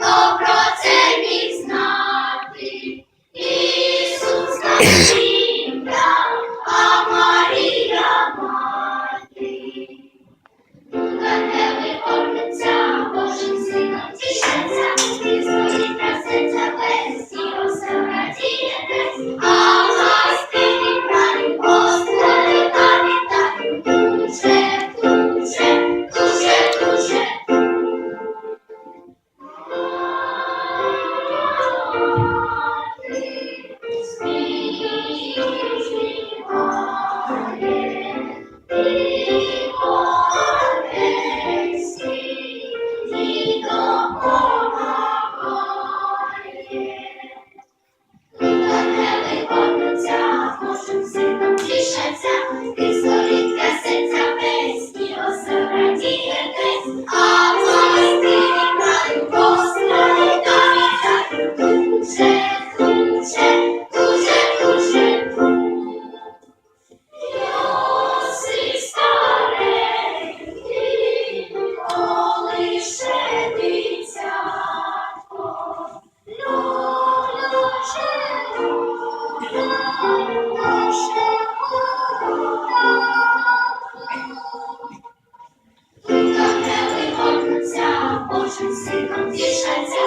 Добро це пізнати, Ісус. Кислорід краситься весь і осередієтесь. До тебе горнуться, очі сином тішаться,